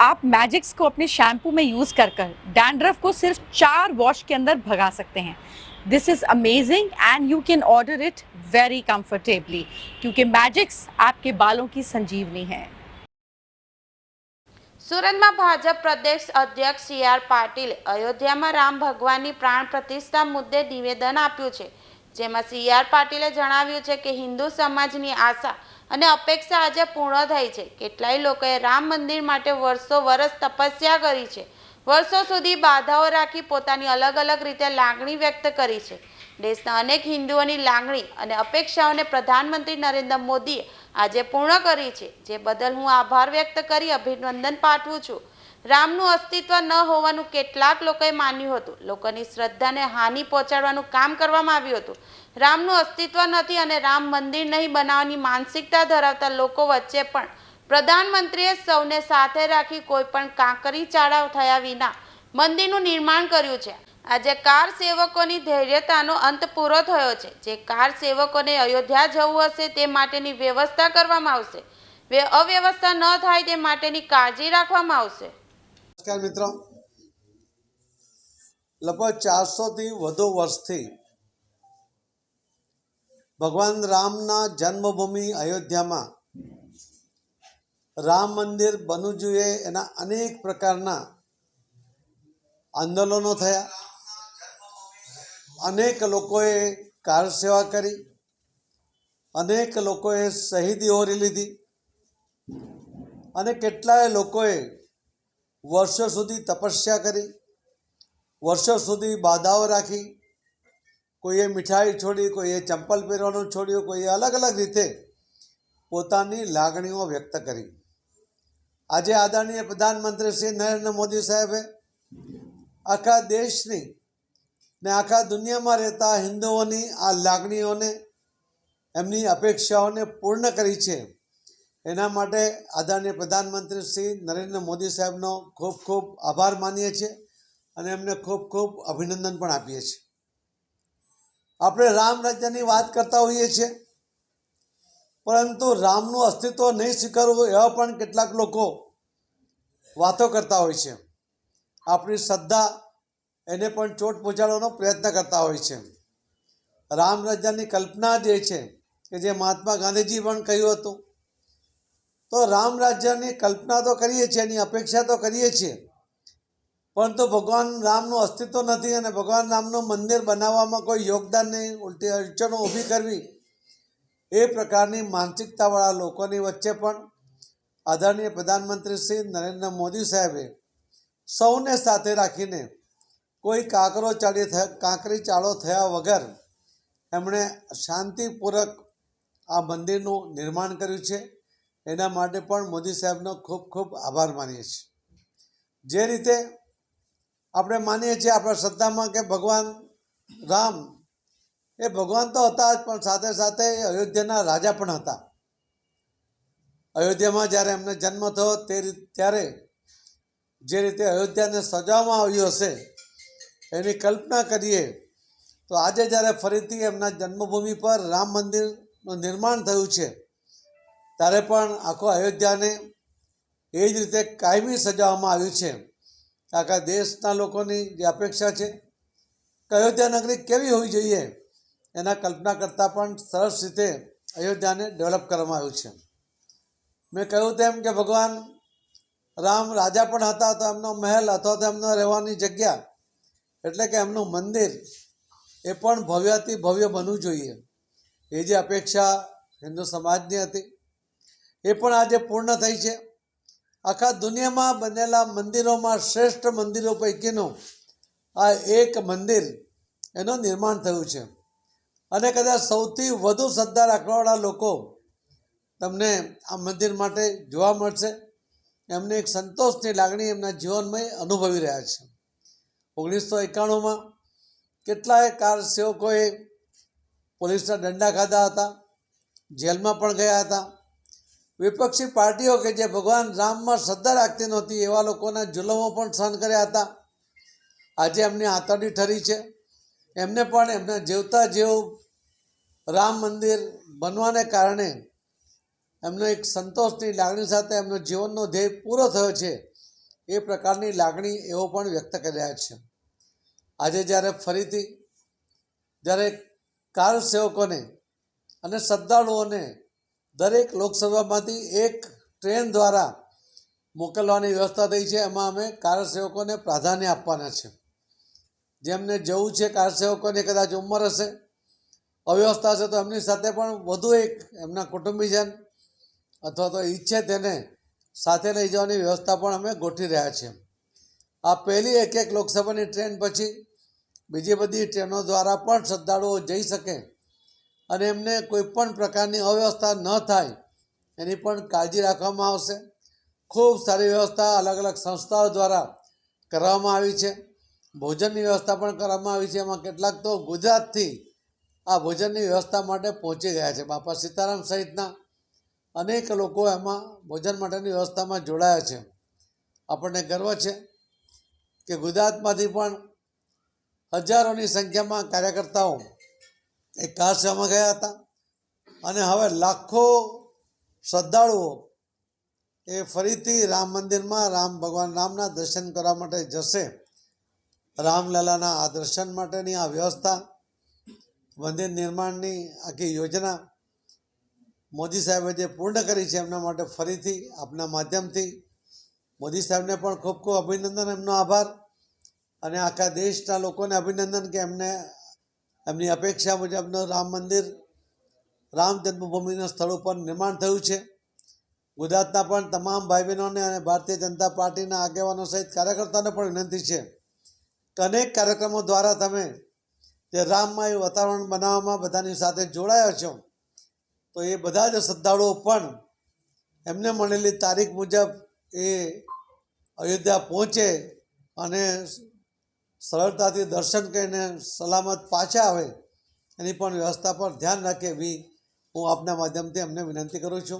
आप मैजिक्स को अपने शैम्पू में यूज कर कर डैंड्रफ को सिर्फ चार वॉश के अंदर भगा सकते हैं this is amazing and you can order it very comfortably क्योंकि मैजिक्स आपके बालों की संजीवनी है સુરતમાં ભાજપ પ્રદેશ અધ્યક્ષ સી આર પાટીલે અયોધ્યામાં રામ ભગવાનની પ્રાણ પ્રતિષ્ઠા મુદ્દે નિવેદન આપ્યું છે જેમાં સી આર પાટીલે જણાવ્યું છે કે હિન્દુ સમાજની આશા અને અપેક્ષા આજે પૂર્ણ થઈ છે. કેટલાય લોકોએ રામ મંદિર માટે વર્ષો વર્ષ તપસ્યા કરી છે. વર્ષો સુધી બાધાઓ રાખી પોતાની અલગ અલગ રીતે લાગણી વ્યક્ત કરી છે. દેશના અનેક હિન્દુઓની લાગણી અને અપેક્ષાઓને પ્રધાનમંત્રી નરેન્દ્ર મોદીએ આજે પૂર્ણ કરી છે. જે બદલ હું આભાર વ્યક્ત કરી અભિનંદન પાઠવું છું. રામનું અસ્તિત્વ ન હોવાનું કેટલાક લોકોએ માન્યું હતું. લોકોની શ્રદ્ધાને હાનિ પહોંચાડવાનું કામ કરવામાં આવ્યું હતું. રામનું અસ્તિત્વ નથી અને રામ મંદિર નહીં બનાવવાની માનસિકતા ધરાવતા લોકો વચ્ચે પણ પ્રધાનમંત્રીએ સૌને સાથે રાખી કોઈ પણ કાંકરી ચાળા થયા વિના મંદિરનું નિર્માણ કર્યું છે. આજે કાર સેવકોની ધૈર્યતાનો અંત પૂરો થયો છે. જે કાર સેવકોને અયોધ્યા જવું હશે તે માટેની વ્યવસ્થા કરવામાં આવશે. અવ્યવસ્થા ન થાય તે માટેની કાળજી રાખવામાં આવશે. નમસ્કાર મિત્રો. લગભગ ચારસોથી વધુ વર્ષથી ભગવાન રામના જન્મભૂમિ અયોધ્યામાં રામ મંદિર બનવું જોઈએ એના અનેક પ્રકારના આંદોલનો થયા. અનેક લોકોએ કાર સેવા કરી. અનેક લોકોએ શહીદી ઓરી લીધી. અને કેટલાય લોકોએ વર્ષો સુધી તપસ્યા કરી, વર્ષો સુધી બાધાઓ રાખી. કોઈએ મીઠાઈ છોડી, કોઈએ ચંપલ પહેરવાનું છોડ્યું, કોઈએ અલગ અલગ રીતે પોતાની લાગણીઓ વ્યક્ત કરી. આજે આદરણીય પ્રધાનમંત્રી શ્રી નરેન્દ્ર મોદી સાહેબે આખા દેશની ને આખા દુનિયામાં રહેતા હિન્દુઓની આ લાગણીઓને, એમની અપેક્ષાઓને પૂર્ણ કરી છે. એના માટે આદરણીય પ્રધાનમંત્રી શ્રી નરેન્દ્ર મોદી સાહેબનો ખૂબ ખૂબ આભાર માનીએ છીએ અને એમને ખૂબ ખૂબ અભિનંદન પણ આપીએ છીએ. આપણે રામ રાજ્યની વાત કરતા હોઈએ છીએ, પરંતુ રામનું અસ્તિત્વ નહીં સ્વીકારવું એવા પણ કેટલાક લોકો વાતો કરતા હોય છે. આપણી શ્રદ્ધા એને પણ ચોટ પહોંચાડવાનો પ્રયત્ન કરતા હોય છે. રામ રાજ્યની કલ્પના જે છે કે જે મહાત્મા ગાંધીજી પણ કહ્યું હતું તો રામ રાજ્યની કલ્પના તો કરીએ છીએ, એની અપેક્ષા તો કરીએ છીએ. પરંતુ ભગવાન રામનું અસ્તિત્વ નથી અને ભગવાન રામનું મંદિર બનાવવામાં કોઈ યોગદાન નહીં, ઉલટી અડચણો ઊભી કરવી. એ પ્રકારની માનસિકતાવાળા લોકોની વચ્ચે પણ આદરણીય પ્રધાનમંત્રી શ્રી નરેન્દ્ર મોદી સાહેબે સૌને સાથે રાખીને કોઈ કાંકરો થયા, કાંકરી ચાળો થયા વગર એમણે શાંતિપૂર્વક આ મંદિરનું નિર્માણ કર્યું છે. એના માટે પણ મોદી સાહેબનો ખૂબ ખૂબ આભાર માનીએ છીએ. જે રીતે આપણે માનીએ છીએ આપણા શ્રદ્ધામાં કે ભગવાન રામ, એ ભગવાન તો હતા જ, પણ સાથે સાથે અયોધ્યાના રાજા પણ હતા. અયોધ્યામાં જ્યારે એમને જન્મ થયો તે ત્યારે જે રીતે અયોધ્યાને સજાવવામાં આવ્યું હશે, એની કલ્પના કરીએ, તો આજે જ્યારે ફરીથી એમના જન્મભૂમિ પર રામ મંદિરનું નિર્માણ થયું છે ત્યારે પણ આખો અયોધ્યાને એ જ રીતે કાયમી સજાવવામાં આવ્યું છે. આખા દેશના લોકોની જે અપેક્ષા છે કે અયોધ્યા નગરી કેવી હોવી જોઈએ, એના કલ્પના કરતાં પણ સરસ રીતે અયોધ્યાને ડેવલપ કરવામાં આવ્યું છે. મેં કહ્યું તેમ કે ભગવાન રામ રાજા પણ હતા તો એમનો મહેલ અથવા તો એમનો રહેવાની જગ્યા, એટલે કે એમનું મંદિર એ પણ ભવ્યથી ભવ્ય બનવું જોઈએ. એ જે અપેક્ષા હિન્દુ સમાજની હતી. એ પણ આજે પૂર્ણ થઈ છે. આખા દુનિયામાં બનેલા મંદિરોમાં શ્રેષ્ઠ મંદિરો પૈકીનું આ એક મંદિર એનું નિર્માણ થયું છે. અને કદાચ સૌથી વધુ શ્રદ્ધા રાખવાવાળા લોકો તમને આ મંદિર માટે જોવા મળશે. એમને એક સંતોષની લાગણી એમના જીવનમાં અનુભવી રહ્યા છે. ઓગણીસો એકાણુંમાં કેટલાય કાર સેવકોએ પોલીસના દંડા ખાધા હતા, જેલમાં પણ ગયા હતા. વિપક્ષી પાર્ટીઓ કે જે ભગવાન રામમાં શ્રદ્ધા રાખતી નહોતી, એવા લોકોના જુલમો પણ સહન કર્યા હતા. આજે એમની આતરડી ઠરી છે. એમને પણ એમના જીવતા જેવું રામ મંદિર બનવાને કારણે એમનો એક સંતોષની લાગણી સાથે એમનો જીવનનો ધ્યેય પૂરો થયો છે. એ પ્રકારની લાગણી એવો પણ વ્યક્ત કરી રહ્યા છે. આજે જ્યારે ફરીથી જ્યારે કાર સેવકોને અને શ્રદ્ધાળુઓને દરેક લોકસભામાંથી એક ટ્રેન દ્વારા મોકલવાની વ્યવસ્થા થઈ છે. એમાં અમે કારસેવકોને પ્રાધાન્ય આપવાના છે. જેમને જવું છે કારસેવકોને કદાચ ઉંમર હશે, અવ્યવસ્થા હશે, તો એમની સાથે પણ વધુ એક એમના કુટુંબીજન અથવા તો ઈચ્છે તેને સાથે લઈ જવાની વ્યવસ્થા પણ અમે ગોઠવી રહ્યા છીએ. આ પહેલી એક એક લોકસભાની ટ્રેન પછી બીજી બધી ટ્રેનો દ્વારા પણ શ્રદ્ધાળુઓ જઈ શકે અને એમને કોઈ પણ પ્રકારની અવ્યવસ્થા ન થાય, એની પણ કાળજી રાખવામાં આવશે. ખૂબ સારી વ્યવસ્થા અલગ અલગ સંસ્થાઓ દ્વારા કરવામાં આવી છે. ભોજનની વ્યવસ્થા પણ કરવામાં આવી છે. એમાં કેટલાક તો ગુજરાતથી આ ભોજનની વ્યવસ્થા માટે પહોંચી ગયા છે. બાપા સીતારામ સહિતના અનેક લોકો એમાં ભોજન માટેની વ્યવસ્થામાં જોડાયા છે. આપણને ગર્વ છે કે ગુજરાતમાંથી પણ હજારોની સંખ્યામાં કાર્યકર્તાઓ એ કાર ગયા હતા. અને હવે લાખો શ્રદ્ધાળુઓ એ ફરીથી રામ મંદિરમાં રામ ભગવાન રામના દર્શન કરવા માટે જશે. રામલલાના આ દર્શન માટેની આ વ્યવસ્થા, મંદિર નિર્માણની આખી યોજના મોદી સાહેબે જે પૂર્ણ કરી છે એમના માટે ફરીથી આપના માધ્યમથી. મોદી સાહેબને પણ ખૂબ ખૂબ અભિનંદન એમનો આભાર. અને આખા દેશના લોકોને અભિનંદન કે એમને એમની અપેક્ષા મુજબનું રામ મંદિર રામ જન્મભૂમિના સ્થળ ઉપર નિર્માણ થયું છે. ગુજરાતના પણ તમામ ભાઈ બહેનોને અને ભારતીય જનતા પાર્ટીના આગેવાનો સહિત કાર્યકર્તાઓને પણ વિનંતી છે કે અનેક કાર્યક્રમો દ્વારા તમે જે રામમય વાતાવરણ બનાવવામાં બધાની સાથે જોડાયા છો, તો એ બધા જ શ્રદ્ધાળુઓ પણ એમને મળેલી તારીખ મુજબ એ અયોધ્યા પહોંચે અને સરળતાથી દર્શન કરીને સલામત પાછા આવે, એની પણ વ્યવસ્થા પર ધ્યાન રાખે એવી હું આપના માધ્યમથી અમને વિનંતી કરું છું.